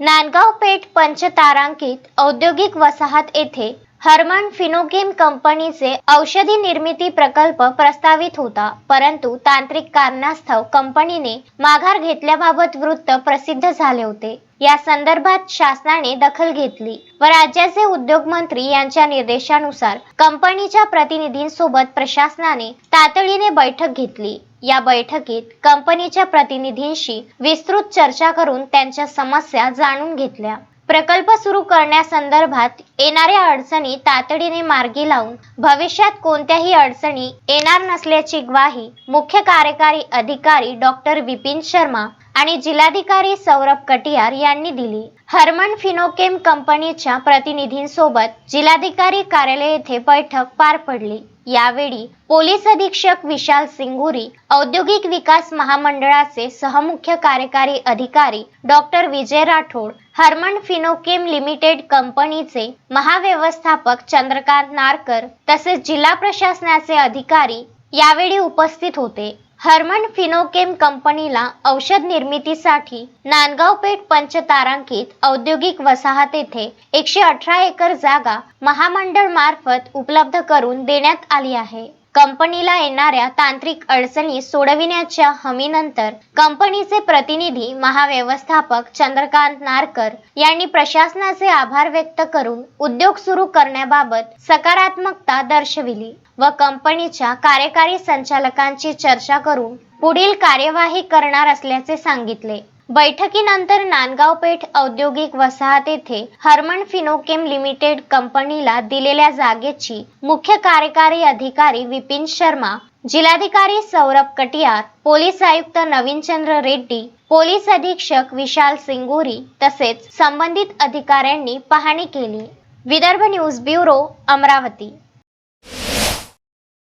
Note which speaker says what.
Speaker 1: नांदगाव पेठ पंचतारांकित औद्योगिक वसाहत येथे हर्मन फिनोकेम कंपनीचे औषधी निर्मिती प्रकल्प प्रस्तावित होता परंतु तांत्रिक कारणास्तव कंपनीने माघार घेतल्याबाबत वृत्त प्रसिद्ध झाले होते. या संदर्भात शासनाने दखल घेतली व राज्याचे उद्योग मंत्री यांच्या निर्देशानुसार कंपनीच्या प्रतिनिधींसोबत प्रशासनाने तातडीने बैठक घेतली. या बैठकीत कंपनीच्या प्रतिनिधींशी विस्तृत चर्चा करून त्यांच्या समस्या जाणून घेतल्या. प्रकल्प सुरू करण्यासंदर्भात येणाऱ्या अडचणी तातडीने मार्गी लावून भविष्यात कोणत्याही अडचणी येणार नसल्याची ग्वाही मुख्य कार्यकारी अधिकारी डॉक्टर विपिन शर्मा आणि जिल्हाधिकारी सौरभ कटियार यांनी दिली. हर्मन फिनोकेम कंपनीच्या प्रतिनिधींसोबत जिल्हाधिकारी कार्यालय येथे बैठक पार पडली. यावेळी पोलीस अधीक्षक विशाल सिंगुरी औद्योगिक विकास महामंडळाचे सहमुख्य कार्यकारी अधिकारी doctor Vijay Rathod Hermann Finochem limited कंपनीचे महाव्यवस्थापक चंद्रकांत नारकर तसेच जिल्हा प्रशासनाचे अधिकारी यावेळी उपस्थित होते. हर्मन फिनोकेम कंपनीला औषध निर्मितीसाठी नांदगाव पेठ पंचतारांकित औद्योगिक वसाहत येथे एकशे अठरा एकर जागा महामंडळ मार्फत उपलब्ध करून देण्यात आली आहे. कंपनीला येणाऱ्या तांत्रिक अडचणी सोडविण्याच्या हमीनंतर कंपनीचे प्रतिनिधी महाव्यवस्थापक चंद्रकांत नारकर यांनी प्रशासनाचे आभार व्यक्त करून उद्योग सुरू करण्याबाबत सकारात्मकता दर्शविली व कंपनीच्या कार्यकारी संचालकांची चर्चा करून पुढील कार्यवाही करणार असल्याचे सांगितले. बैठकीनंतर नांदगाव पेठ औद्योगिक वसाहत येथे हर्मन फिनोकेम लिमिटेड कंपनीला दिलेल्या जागेची मुख्य कार्यकारी अधिकारी विपिन शर्मा जिल्हाधिकारी सौरभ कटियार पोलीस आयुक्त नवीनचंद्र रेड्डी पोलीस अधीक्षक विशाल सिंगुरी तसेच संबंधित अधिकाऱ्यांनी पाहणी केली. Vidarbha news bureau Amravati.